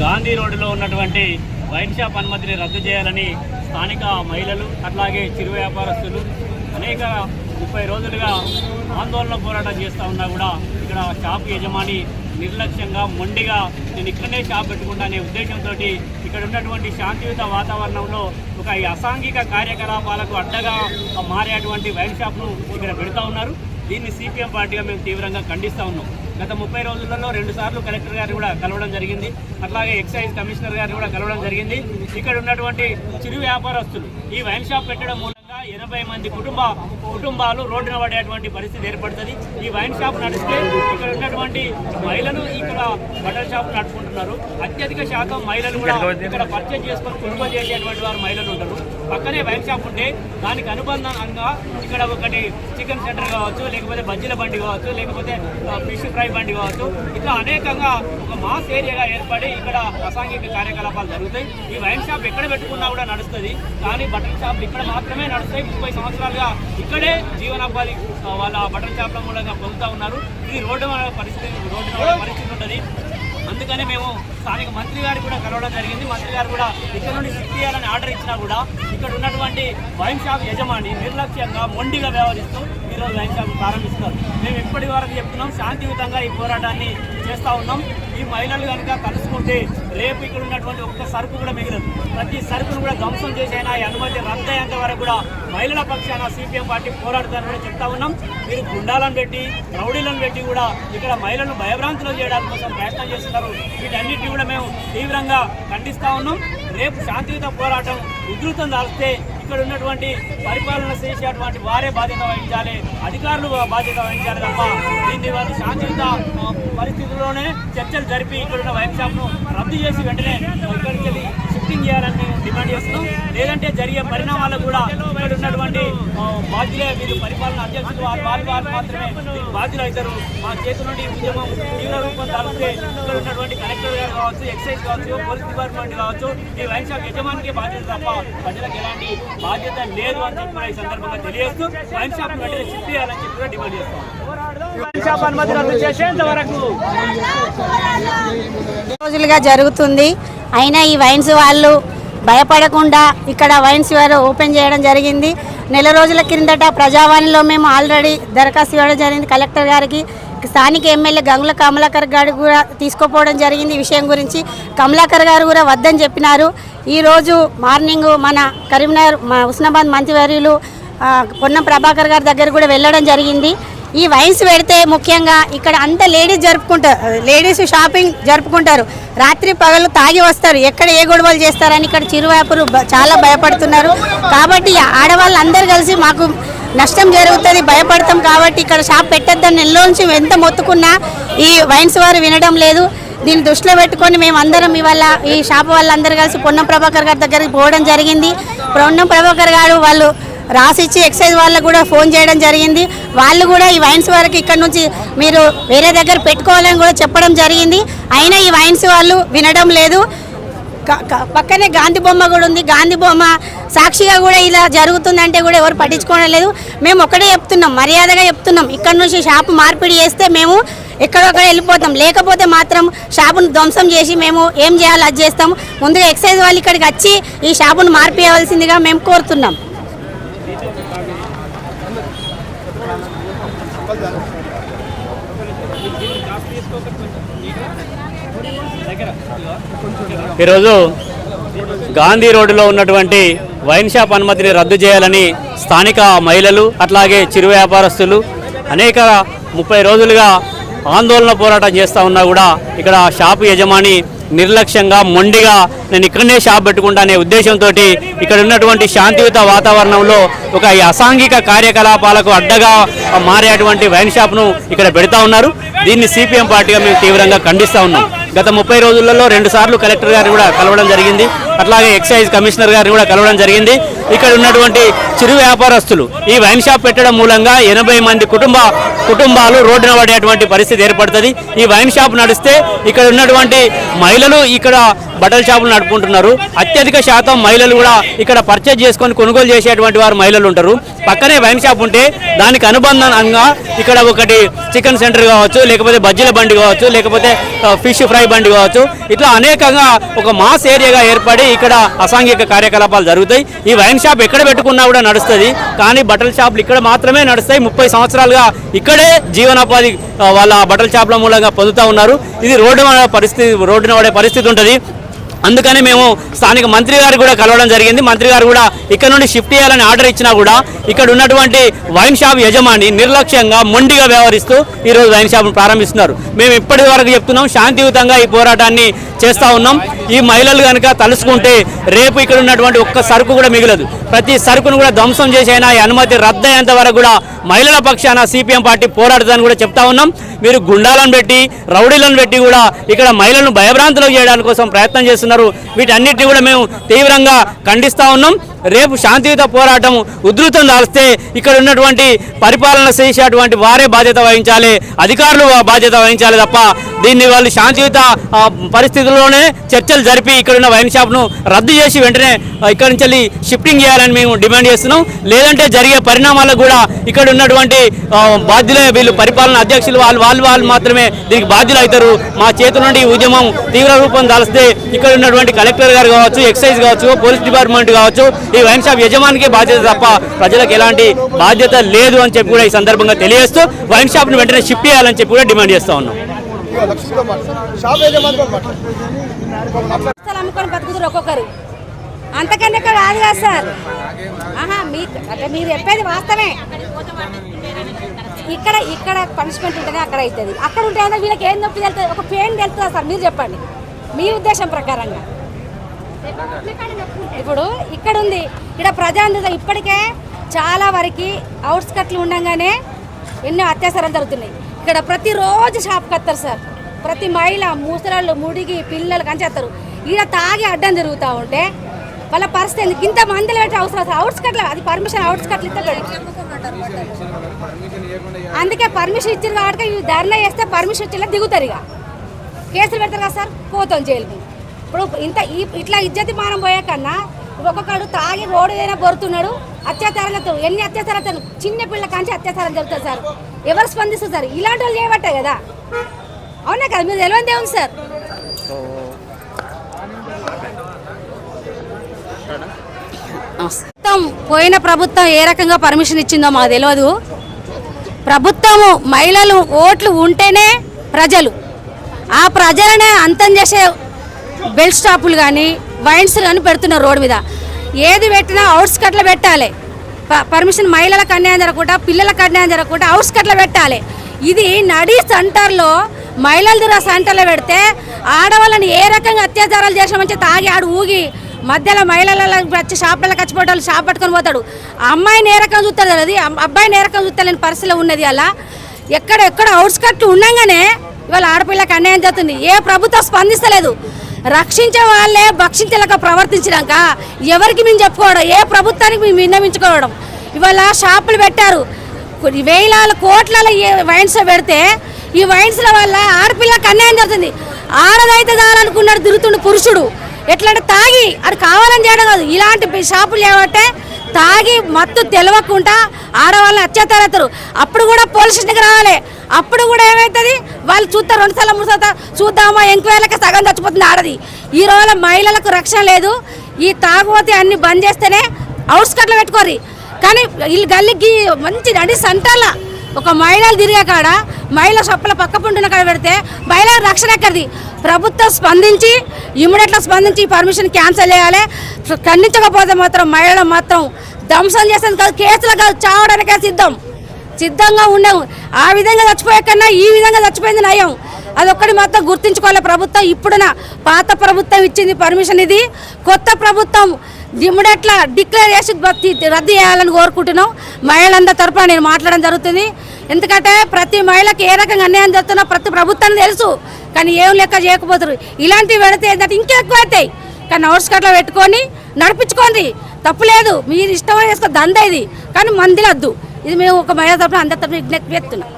గాంధీ రోడ్డులో ఉన్నటువంటి wine shop అనుమతిని రద్దు చేయాలని స్థానిక మహిళలు అట్లాగే చిరు వ్యాపారస్తులు అనేక ముప్పై రోజులుగా ఆందోళన పోరాటం చేస్తూ ఉన్నా కూడా ఇక్కడ షాప్ యజమాని నిర్లక్ష్యంగా మొండిగా నేను ఇక్కడనే షాప్ పెట్టుకుంటానే ఉద్దేశంతో ఇక్కడ ఉన్నటువంటి శాంతియుత వాతావరణంలో ఒక ఈ అసాంఘిక కార్యకలాపాలకు అడ్డగా మారేటువంటి వైన్ షాప్ను ఇక్కడ పెడతా ఉన్నారు. దీన్ని సిపిఎం పార్టీగా మేము తీవ్రంగా ఖండిస్తూ ఉన్నాం. గత ముప్పై రోజులలో రెండు సార్లు కలెక్టర్ గారిని కూడా కలవడం జరిగింది. అట్లాగే ఎక్సైజ్ కమిషనర్ గారిని కూడా కలవడం జరిగింది. ఇక్కడ ఉన్నటువంటి చిరు వ్యాపారస్తులు ఈ వైన్ షాప్ పెట్టడం మూలంగా ఎనభై మంది కుటుంబ కుటుంబాలు రోడ్డున పడేటువంటి పరిస్థితి ఏర్పడుతుంది. ఈ వైన్ షాప్ నడిస్తే ఇక్కడ ఉన్నటువంటి మహిళలు ఇక్కడ బట్టల షాప్ నడుపుకుంటున్నారు. అత్యధిక శాతం మహిళలు కూడా ఇక్కడ పర్చేజ్ చేసుకొని కొనుగోలు చేసేటువంటి వారు మహిళలు ఉంటారు. పక్కనే వైన్ షాప్ ఉంటే దానికి అనుబంధంగా ఇక్కడ ఒకటి చికెన్ సెంటర్ కావచ్చు లేకపోతే బజ్జీల బండి కావచ్చు లేకపోతే ఫిష్ ఫ్రై బండి కావచ్చు. ఇట్లా అనేకంగా ఒక మాస్ ఏరియాగా ఏర్పడి ఇక్కడ అసాంఘిక కార్యకలాపాలు జరుగుతాయి. ఈ వైన్ షాప్ ఎక్కడ పెట్టుకున్నా కూడా నడుస్తుంది. కానీ బట్టల షాప్ ఇక్కడ మాత్రమే నడుస్తాయి. ముప్పై సంవత్సరాలుగా ఇక్కడే జీవనోపాధి వాళ్ళ బట్టల షాప్ల మూలంగా పొందుతూ ఉన్నారు. ఇది రోడ్డు మన పరిస్థితి రోడ్డు పరిస్థితి. అందుకనే మేము స్థానిక మంత్రి గారు కూడా కలవడం జరిగింది. మంత్రి గారు కూడా ఇక్కడ నుండి షిఫ్ట్ ఆర్డర్ ఇచ్చినా కూడా ఇక్కడ ఉన్నటువంటి వైన్ షాప్ యజమాని నిర్లక్ష్యంగా మొండిగా వ్యవహరిస్తూ ఈరోజు వైన్ షాప్ ప్రారంభిస్తున్నారు. మేము ఇప్పటి వరకు చెప్తున్నాం శాంతియుతంగా ఈ పోరాటాన్ని చేస్తూ ఉన్నాం. ఈ మహిళలు కనుక కలుసుకుంటే రేపు ఇక్కడ ఉన్నటువంటి ఒక్క సరుకు కూడా మిగిలదు. ప్రతి సరుకును కూడా ధ్వంసం చేసైనా? ఈ అనుమతి రద్దయ్యేంత వరకు కూడా మహిళల పక్షాన సిపిఎం పార్టీ పోరాడుతారని కూడా చెప్తా ఉన్నాం. మీరు గుండాలను పెట్టి రౌడీలను పెట్టి కూడా ఇక్కడ మహిళలను భయభ్రాంతులు చేయడానికి కోసం ప్రయత్నం చేస్తున్నారు. వీటన్నిటిని కూడా మేము తీవ్రంగా ఖండిస్తా ఉన్నాం. రేపు శాంతియుత పోరాటం ఉధృతం దాస్తే ఇక్కడ ఉన్నటువంటి పరిపాలన చేసేటువంటి వారే బాధ్యత వహించాలి. అధికారులు బాధ్యత వహించాలి తప్ప దీన్ని వాళ్ళు శాంతియుత పరిస్థితుల్లోనే చర్చలు జరిపి ఇక్కడ ఉన్న వైన్ రద్దు చేసి వెంటనే ఇక్కడికి వెళ్ళి షిఫ్టింగ్ చేయాలని డిమాండ్ చేస్తున్నాం. లేదంటే జరిగే పరిణామాలు కూడా ఇక్కడ ఉన్నటువంటి బాధ్యులే వీళ్ళు పరిపాలన అధ్యక్షులు. వారు వారి వారు మాత్రమే దీనికి బాధ్యులు అవుతారు మా చేతి నుండి ఉద్యమం తీవ్ర రూపం తాగితే ఇక్కడ ఉన్నటువంటి కలెక్టర్ గారు కావచ్చు ఎక్సైజ్ కావచ్చు పోలీస్ డిపార్ట్మెంట్ కావచ్చు ఈ వైన్ షాప్ యజమానికి బాధ్యత తప్ప ప్రజలకు ఎలాంటి బాధ్యత లేదు అని చెప్పి ఈ సందర్భంగా తెలియజేస్తూ వైన్ షాప్ వెంటనే షిఫ్ట్ చేయాలని చెప్పి కూడా డిమాండ్ చేస్తాం. వైన్ షాప్ అనుమతి రద్దు చేసేంత వరకు రోజులుగా జరుగుతుంది. అయినా ఈ వైన్స్ వాళ్ళు భయపడకుండా ఇక్కడ వైన్స్ వారు ఓపెన్ చేయడం జరిగింది. నెల రోజుల క్రిందట ప్రజావాణిలో మేము ఆల్రెడీ దరఖాస్తు ఇవ్వడం జరిగింది. కలెక్టర్ గారికి స్థానిక ఎమ్మెల్యే గంగుల కమలాకర్ గారు కూడా తీసుకుపోవడం జరిగింది విషయం గురించి. కమలాకర్ గారు కూడా వద్దని చెప్పినారు. ఈరోజు మార్నింగ్ మన కరీంనగర్ మా ఉస్నాబాద్ మంత్రివర్యులు పొన్నం ప్రభాకర్ గారి దగ్గర కూడా వెళ్ళడం జరిగింది. ఈ వైన్స్ పెడితే ముఖ్యంగా ఇక్కడ అంతా లేడీస్ జరుపుకుంటారు లేడీస్ షాపింగ్ జరుపుకుంటారు. రాత్రి పగలు తాగి వస్తారు. ఎక్కడ ఏ గొడవలు చేస్తారని ఇక్కడ చిరువ్యాపులు చాలా భయపడుతున్నారు. కాబట్టి ఆడవాళ్ళు అందరు కలిసి మాకు నష్టం జరుగుతుంది భయపడతాం కాబట్టి ఇక్కడ షాప్ పెట్టద్దని నెలలో నుంచి ఎంత మొత్తుకున్నా ఈ వైన్స్ వారు వినడం లేదు. దీన్ని దృష్టిలో పెట్టుకొని మేము అందరం ఇవాళ ఈ షాప్ వాళ్ళందరూ కలిసి పొన్నం ప్రభాకర్ గారి దగ్గరికి పోవడం జరిగింది. పొన్నం ప్రభాకర్ గారు వాళ్ళు రాసిచ్చి ఎక్సైజ్ వాళ్ళకు కూడా ఫోన్ చేయడం జరిగింది. వాళ్ళు కూడా ఈ వైన్స్ వరకు ఇక్కడ నుంచి మీరు వేరే దగ్గర పెట్టుకోవాలని కూడా చెప్పడం జరిగింది. అయినా ఈ వైన్స్ వాళ్ళు వినడం లేదు. పక్కనే గాంధీ బొమ్మ కూడా ఉంది. గాంధీ బొమ్మ సాక్షిగా కూడా ఇలా జరుగుతుందంటే కూడా ఎవరు పట్టించుకోవడం లేదు. మేము ఒకటే చెప్తున్నాం మర్యాదగా చెప్తున్నాం. ఇక్కడ నుంచి షాపు మార్పిడి చేస్తే మేము ఎక్కడొక్కడ వెళ్ళిపోతాం. లేకపోతే మాత్రం షాపును ధ్వంసం చేసి మేము ఏం చేయాలో అది చేస్తాం. ముందుగా ఎక్సైజ్ వాళ్ళు ఇక్కడికి వచ్చి ఈ షాపును మార్పియవలసిందిగా మేము కోరుతున్నాం. ఈరోజు గాంధీ రోడ్డులో ఉన్నటువంటి వైన్ షాప్ అనుమతిని రద్దు చేయాలని స్థానిక మహిళలు అట్లాగే చిరు వ్యాపారస్తులు అనేక ముప్పై రోజులుగా ఆందోళన పోరాటం చేస్తూ ఉన్నా కూడా ఇక్కడ షాపు యజమాని నిర్లక్ష్యంగా మొండిగా నేను ఇక్కడనే షాప్ పెట్టుకుంటా అనే ఉద్దేశంతో ఇక్కడ ఉన్నటువంటి శాంతియుత వాతావరణంలో ఒక ఈ అసాంఘిక కార్యకలాపాలకు అడ్డగా మారేటువంటి వైన్ షాప్ను ఇక్కడ పెడతా ఉన్నారు. దీన్ని సిపిఎం పార్టీగా మేము తీవ్రంగా ఖండిస్తూ ఉన్నాం. గత ముప్పై రోజులలో రెండు సార్లు కలెక్టర్ గారిని కూడా కలవడం జరిగింది. అట్లాగే ఎక్సైజ్ కమిషనర్ గారిని కూడా కలవడం జరిగింది. ఇక్కడ ఉన్నటువంటి చిరు వ్యాపారస్తులు ఈ వైన్ షాప్ పెట్టడం మూలంగా ఎనభై మంది కుటుంబ కుటుంబాలు రోడ్డున పడేటువంటి పరిస్థితి ఏర్పడుతుంది. ఈ వైన్ షాప్ నడిస్తే ఇక్కడ ఉన్నటువంటి మహిళలు ఇక్కడ బట్టల షాపులు నడుపుకుంటున్నారు. అత్యధిక శాతం మహిళలు కూడా ఇక్కడ పర్చేజ్ చేసుకొని కొనుగోలు చేసేటువంటి వారు మహిళలు ఉంటారు. పక్కనే వైన్ షాప్ ఉంటే దానికి అనుబంధంగా ఇక్కడ ఒకటి చికెన్ సెంటర్ కావచ్చు లేకపోతే బజ్జీల బండి కావచ్చు లేకపోతే ఫిష్ ఫ్రై బండి కావచ్చు. ఇట్లా అనేకంగా ఒక మాస్ ఏరియాగా ఏర్పడి ఇక్కడ అసాంఘిక కార్యకలాపాలు జరుగుతాయి. ఈ వైన్ షాప్ ఎక్కడ పెట్టుకున్నా కూడా నడుస్తుంది. కానీ బట్టల షాపులు ఇక్కడ మాత్రమే నడుస్తాయి. ముప్పై సంవత్సరాలుగా ఇక్కడే జీవనోపాధి వాళ్ళ బట్టల షాపుల మూలంగా పొందుతూ ఉన్నారు. ఇది రోడ్డు పరిస్థితి రోడ్డున పడే పరిస్థితి ఉంటుంది. అందుకని మేము స్థానిక మంత్రి గారు కూడా కలవడం జరిగింది. మంత్రి గారు కూడా ఇక్కడ నుండి షిఫ్ట్ చేయాలని ఆర్డర్ ఇచ్చినా కూడా ఇక్కడ ఉన్నటువంటి వైన్ షాప్ యజమాని నిర్లక్ష్యంగా మొండిగా వ్యవహరిస్తూ ఈరోజు వైన్ షాప్ను ప్రారంభిస్తున్నారు. మేము ఇప్పటి వరకు చెప్తున్నాం శాంతియుతంగా ఈ పోరాటాన్ని చేస్తూ ఉన్నాం. ఈ మహిళలు కనుక తలుసుకుంటే రేపు ఇక్కడ ఉన్నటువంటి ఒక్క సరుకు కూడా మిగలదు. ప్రతి సరుకును కూడా ధ్వంసం చేసైనా ఈ అనుమతి రద్దయ్యేంత వరకు కూడా మహిళల పక్షాన సిపిఎం పార్టీ పోరాడుతుందని కూడా చెప్తా ఉన్నాం. మీరు గుండాలను పెట్టి రౌడీలను పెట్టి కూడా ఇక్కడ మహిళలను భయభ్రాంతులకు చేయడానికి కోసం ప్రయత్నం చేస్తున్నారు. వీటన్నిటిని కూడా మేము తీవ్రంగా ఖండిస్తూ ఉన్నాం. రేపు శాంతియుత పోరాటం ఉధృతం దాల్స్తే ఇక్కడ ఉన్నటువంటి పరిపాలన చేసేటువంటి వారే బాధ్యత వహించాలి. అధికారులు బాధ్యత వహించాలి తప్ప దీన్ని వాళ్ళు శాంతియుత పరిస్థితుల్లోనే చర్చలు జరిపి ఇక్కడ ఉన్న వైన్ షాప్ను రద్దు చేసి వెంటనే ఇక్కడ ఇక్కడి నుంచి వెళ్ళి షిఫ్టింగ్ చేయాలని మేము డిమాండ్ చేస్తున్నాం. లేదంటే జరిగే పరిణామాలకు కూడా ఇక్కడ ఉన్నటువంటి బాధ్యులే వీళ్ళు పరిపాలన అధ్యక్షులు వాళ్ళు వాళ్ళు వాళ్ళు మాత్రమే దీనికి బాధ్యులు అవుతారు మా చేతి నుండి ఉద్యమం తీవ్ర రూపం దాల్స్తే ఇక్కడ ఉన్నటువంటి కలెక్టర్ గారు కావచ్చు ఎక్సైజ్ కావచ్చు పోలీస్ డిపార్ట్మెంట్ కావచ్చు ఈ వైన్ షాప్ యజమానికి బాధ్యత తప్ప ప్రజలకు ఎలాంటి బాధ్యత లేదు అని చెప్పి కూడా ఈ సందర్భంగా తెలియజేస్తూ వైన్ షాప్ను వెంటనే షిఫ్ట్ చేయాలని చెప్పి కూడా డిమాండ్ చేస్తూ ఉన్నాం. అమ్ముకొని బతుకుతారు ఒక్కొక్కరు. అంతకన్నా కాదు కదా సార్. ఆహా మీకు అంటే మీరు చెప్పేది వాస్తవే ఇక్కడ ఇక్కడ పనిష్మెంట్ ఉంటేనే అక్కడ అవుతుంది. అక్కడ ఉంటే వీళ్ళకి ఏం నొప్పి తెలుస్తుంది? ఒక పెయిన్ తెలుస్తుందా సార్? మీరు చెప్పండి. మీ ఉద్దేశం ప్రకారంగా? ఇప్పుడు ఇక్కడ ఉంది ఇక్కడ ప్రజాంధ్రత ఇప్పటికే చాలా వరకు అవుట్స్కట్లు ఉండగానే ఎన్నో అత్యాచారాలు జరుగుతున్నాయి. ఇక్కడ ప్రతిరోజు షాప్ కత్తారు సార్. ప్రతి మహిళ ముసలాళ్ళు ముడిగి పిల్లలు కంచేస్తారు ఈడ తాగి అడ్డం జరుగుతూ ఉంటే వాళ్ళ పరిస్థితి ఎందుకు ఇంత మందిలో పెట్టి అవసరం సార్. అవుట్స్కట్లు అది పర్మిషన్ అవుట్స్కట్లు ఇస్తారు అందుకే పర్మిషన్ ఇచ్చారు కాబట్టి ధర్నా చేస్తే పర్మిషన్ ఇచ్చేలా దిగుతారు ఇక. కేసులు పెడతారు కదా సార్? పోతాం జైలుకు. ఇప్పుడు ఇంత ఈ ఇట్లా ఇజ్జతి మానం పోయే కన్నా ఒక్కొక్కడు తాగి రోడ్డు ఏదైనా బొరుతున్నాడు అత్యాచారాలతో ఎన్ని అత్యాచారాలు చిన్న పిల్ల కాంచి అత్యాచారం జరుగుతుంది సార్. ఎవరు స్పందిస్తారు సార్? ఇలాంటి వాళ్ళు చేయబట్టే కదా. అవునా కదా? మీరు తెలియదే ఉంది సార్. మొత్తం పోయిన ప్రభుత్వం ఏ రకంగా పర్మిషన్ ఇచ్చిందో మాకు తెలియదు ప్రభుత్వము మహిళలు ఓట్లు ఉంటేనే ప్రజలు ఆ ప్రజలనే అంతం చేసే బెల్ట్ స్టాపులు కానీ వైన్స్ కానీ పెడుతున్నారు రోడ్డు మీద. ఏది పెట్టినా అవుట్స్కట్లో పెట్టాలి. ప- పర్మిషన్ మహిళలకు అన్యాయం జరగకుండా పిల్లలకు అన్యాయం జరగకుండా అవుట్స్కట్లో పెట్టాలి. ఇది నడి సెంటర్లో మహిళల దూర సెంటర్లో పెడితే ఆడవాళ్ళని ఏ రకంగా అత్యాచారాలు చేసామని తాగి ఆడు ఊగి మధ్యలో మహిళల వచ్చి షాపులకు వచ్చిపోయేటోళ్ళు షాప్ పట్టుకొని పోతాడు. ఆ అమ్మాయిని ఏ రకం చూస్తారు అది అబ్బాయిని ఏ రకం చూస్తలేని పరిస్థితిలో ఉన్నది అలా. ఎక్కడ ఎక్కడ అవుట్స్కట్లు ఉండగానే ఇవాళ ఆడపిల్లకి అన్యాయం జరుగుతుంది. ఏ ప్రభుత్వం స్పందిస్తలేదు. రక్షించే వాళ్ళే భక్షించలేక ప్రవర్తించినాక ఎవరికి మేము చెప్పుకోవడం ఏ ప్రభుత్వానికి మేము విన్నవించుకోవడం. ఇవాళ షాపులు పెట్టారు. వేలాల కోట్ల వైన్స్ పెడితే ఈ వైన్స్ల వల్ల ఆడపిల్లకి అన్యాయం జరుగుతుంది. ఆడదైతే చాలనుకున్నాడు తిరుగుతుండు పురుషుడు. ఎట్లా అంటే తాగి అది కావాలని చేయడం కాదు. ఇలాంటి షాపులు ఏమంటే తాగి మత్తు తెలవకుండా ఆడవాళ్ళని అత్యాచారేస్తారు అప్పుడు కూడా పోలీస్ స్టేషన్కి రావాలి. అప్పుడు కూడా ఏమవుతుంది వాళ్ళు చూస్తారు రెండు సార్లు మూడు సార్లు చూద్దామా ఎంక్వైరీలకి సగం చచ్చిపోతుంది ఆడది. ఈ రోజుల మహిళలకు రక్షణ లేదు. ఈ తాగుబోతే అన్ని బంద్ చేస్తేనే అవుట్స్కట్లు పెట్టుకోరు కానీ వీళ్ళు గల్లికి మంచి అంటే సంటాల ఒక మహిళలు తిరిగే కాడ మహిళ షప్పుల పక్క పుంటున్న కాడ పెడితే మహిళల రక్షణ ఎక్కడిది? ప్రభుత్వం స్పందించి ఇమ్మీడియట్గా స్పందించి పర్మిషన్ క్యాన్సిల్ చేయాలి. ఖండించకపోతే మాత్రం మహిళలు మాత్రం ధ్వంసం చేసేది కాదు కేసులు కాదు చావడానికే సిద్ధం. సిద్ధంగా ఉండము ఆ విధంగా చచ్చిపోయే కన్నా ఈ విధంగా చచ్చిపోయింది నయం. అదొక్కటి మాత్రం గుర్తించుకోవాలి ప్రభుత్వం. ఇప్పుడున పాత ప్రభుత్వం ఇచ్చింది పర్మిషన్ ఇది. కొత్త ప్రభుత్వం ఇమ్మడట్ల డిక్లేర్ చేసి రద్దు చేయాలని కోరుకుంటున్నాం. మహిళలందరి తరఫున నేను మాట్లాడడం జరుగుతుంది. ఎందుకంటే ప్రతి మహిళకి ఏ రకంగా అన్యాయం జరుగుతున్నా ప్రతి ప్రభుత్వానికి తెలుసు. కానీ ఏం లెక్క చేయకపోతారు ఇలాంటివి పెడితే ఏంటంటే ఇంకా ఎక్కువ అవుతాయి. కానీ అవుట్స్కట్లో పెట్టుకొని నడిపించుకోండి. తప్పు లేదు. మీరు ఇష్టమైన చేసుకో దంద ఇది. కానీ మంది వద్దు ఇది మేము ఒక మహిళ తరఫున అందరి తరఫున విజ్ఞప్తి చేస్తున్నాం.